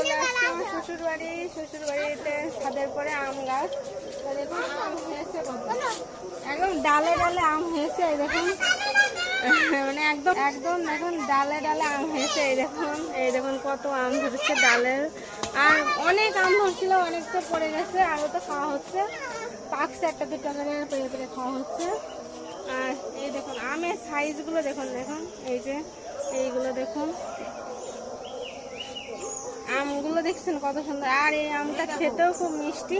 চলে আসছে আমার শ্বশুর বাড়ি শ্বশুর বাড়িতে ছাদের পরে আম গাছ। দেখুন আম হয়েছে একদম ডালে ডালে আম হয়েছে এই দেখুন। মানে একদম একদম দেখুন ডালে ডালে আম হয়েছে এই দেখুন। এই দেখুন কত আম ধরেছে ডালের আর অনেক আম ধরছিল অনেক তো পড়ে গেছে আরও তো খাওয়া হচ্ছে। পাকছে একটা দুটা করে পেরে পেরে খাওয়া হচ্ছে। আর এই দেখুন আমের সাইজগুলো দেখুন দেখুন। এই যে এইগুলো দেখুন। আমগুলো দেখছেন কত সুন্দর। আর এই আমটা খেতেও খুব মিষ্টি।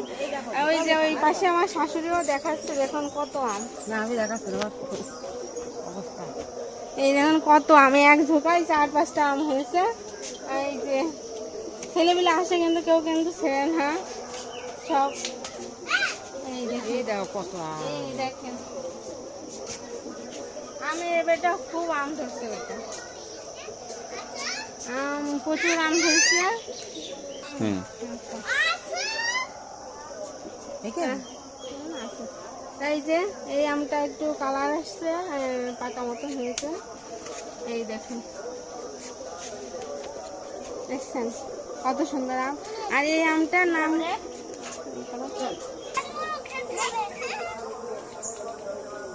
ওই যে ওই পাশে আমার শাশুড়িও দেখাচ্ছে দেখুন কত আম। না আমি দেখাচ্ছি এই দেখুন কত আমি এক ঝোঁকায় চার পাঁচটা আম হয়েছে। এই যে ছেলেপিলে আসে কিন্তু কেউ কিন্তু ছেড়ে না। সব এই দেখো কত আম। এই দেখেন। আমি এবারটা খুব আম ধরছে বেটা। আম প্রচুর আম ধরছে হুম। এই যে এই আমটা একটু কালার আসছে পাকা মতো হয়েছে। এই দেখুন। দেখছেন? কত সুন্দর আম। আর এই আমটার নাম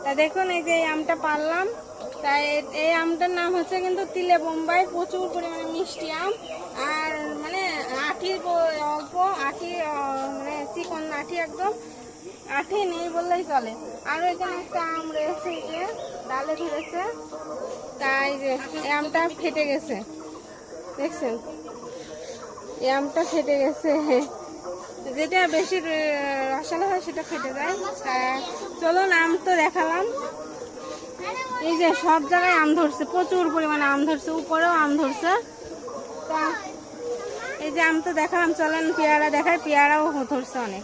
তা দেখুন এই যে এই আমটা পারলাম। তাই এই আমটার নাম হচ্ছে কিন্তু তিলে বোম্বাই, প্রচুর পরিমাণে মিষ্টি আম। আর মানে আঠি অল্প আঠি মানে চিকন আঠি একদম। আঠি নেই বললেই চলে। আর এখানে একটা আম রয়েছে যে, ডালে ধরেছে। তাই যে, এই আমটা ফেটে গেছে। দেখছেন? এই আমটা ফেটে গেছে। যেটা বেশি রসালো হয় সেটা ফেটে যায়। তা চলুন, আম তো দেখালাম। এই যে সব জায়গায় আম ধরছে, প্রচুর পরিমাণে আম ধরছে, উপরেও আম ধরছে। এই যে আম তো দেখালাম, চলেন পেয়ারা দেখায় পেয়ারাও ধরছে অনেক।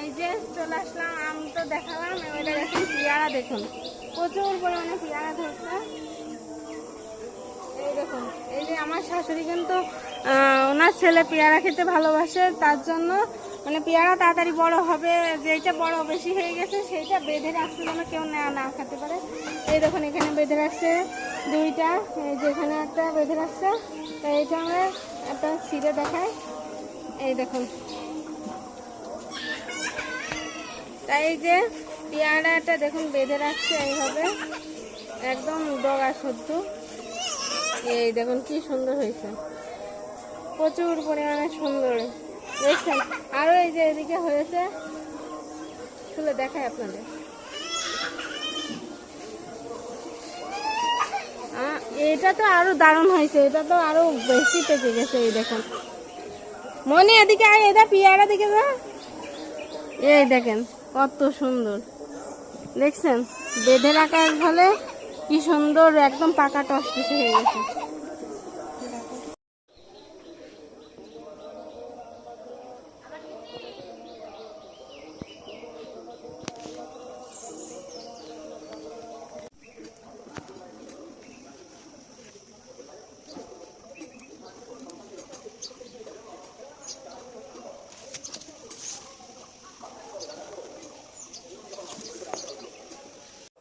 এই যে চলে আসলাম, আম তো দেখালাম, এবারে দেখুন পেয়ারা দেখুন। প্রচুর পরিমাণে পেয়ারা ধরছে। এই দেখুন, এই যে আমার শাশুড়ি কিন্তু ওনার ছেলে পেয়ারা খেতে ভালোবাসে, তার জন্য মানে পেয়ারা তাড়াতাড়ি বড় হবে যেটা বড় বেশি হয়ে গেছে, সেইটা বেঁধে রাখছে যেন কেউ না না খেতে পারে। এই দেখুন, এখানে বেঁধে রাখছে দুইটা, এই যে এখানে একটা বেঁধে রাখছে, তো এইটা আমরা একটা ছিঁড়ে দেখাই। এই দেখুন। তাই এই যে পেয়ারাটা দেখুন, বেঁধে রাখছে এইভাবে, একদম ডগা সদ্য। এই দেখুন, কি সুন্দর হয়েছে। প্রচুর পরিমাণে সুন্দর। আরও এই যে এদিকে হয়েছে। খুলে দেখাই আপনাদের। এটা তো আরও দারুণ হয়েছে। এটা তো আরও বেশি পেকে গেছে, এই দেখুন। মনে, এদিকে আয় এটা পিয়ারা দিকে যা। এই দেখেন, কত সুন্দর। দেখছেন? বেঁধে রাখার ফলে কি সুন্দর, একদম পাকা টসটসে হয়ে গেছে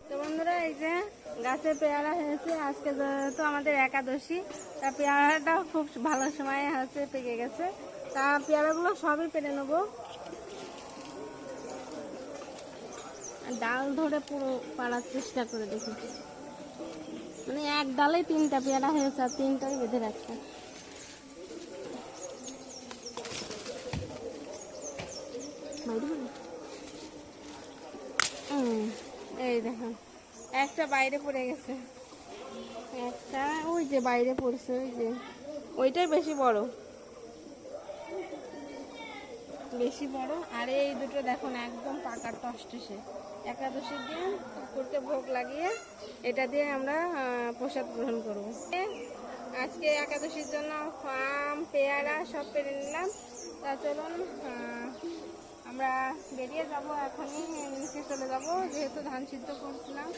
তো বন্ধুরা এই যে গাছে পেয়ারা হয়েছে। আজকে তো আমাদের একাদশী, তা পেয়ারাটা খুব ভালো সময়ে হচ্ছে পেকে গেছে। তা পেয়ারাগুলো সবই পেরে নেব। ডাল ধরে পুরো পাড়ার চেষ্টা করে দেখি। মানে এক ডালে তিনটা পেয়ারা হয়েছে আর তিনটাই বেঁধে রাখছে। এই দেখুন একটা বাইরে পড়ে গেছে। একটা, ওই যে বাইরে পড়ছে, ওই যে। ওইটাই বেশি বড়। বেশি বড়, আর এই দুটো দেখুন, একদম পাকার টসটসে একাদশীর দিন ঠাকুরকে ভোগ লাগিয়ে এটা দিয়ে আমরা প্রসাদ গ্রহণ করব। আজকে একাদশীর জন্য আম, পেয়ারা সব পেরে নিলাম। তা চলুন আমরা বেরিয়ে যাব এখনই, নিচে চলে যাব, যেহেতু ধান সিদ্ধ করছিলাম।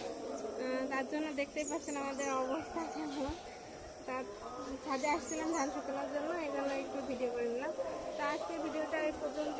তার জন্য দেখতেই পাচ্ছেন আমাদের অবস্থা কেমন। তার ছাদে আসছিলাম ধান শুকানোর জন্য, এই জন্য একটু ভিডিও করে নিলাম। তা আজকে ভিডিওটা এই পর্যন্ত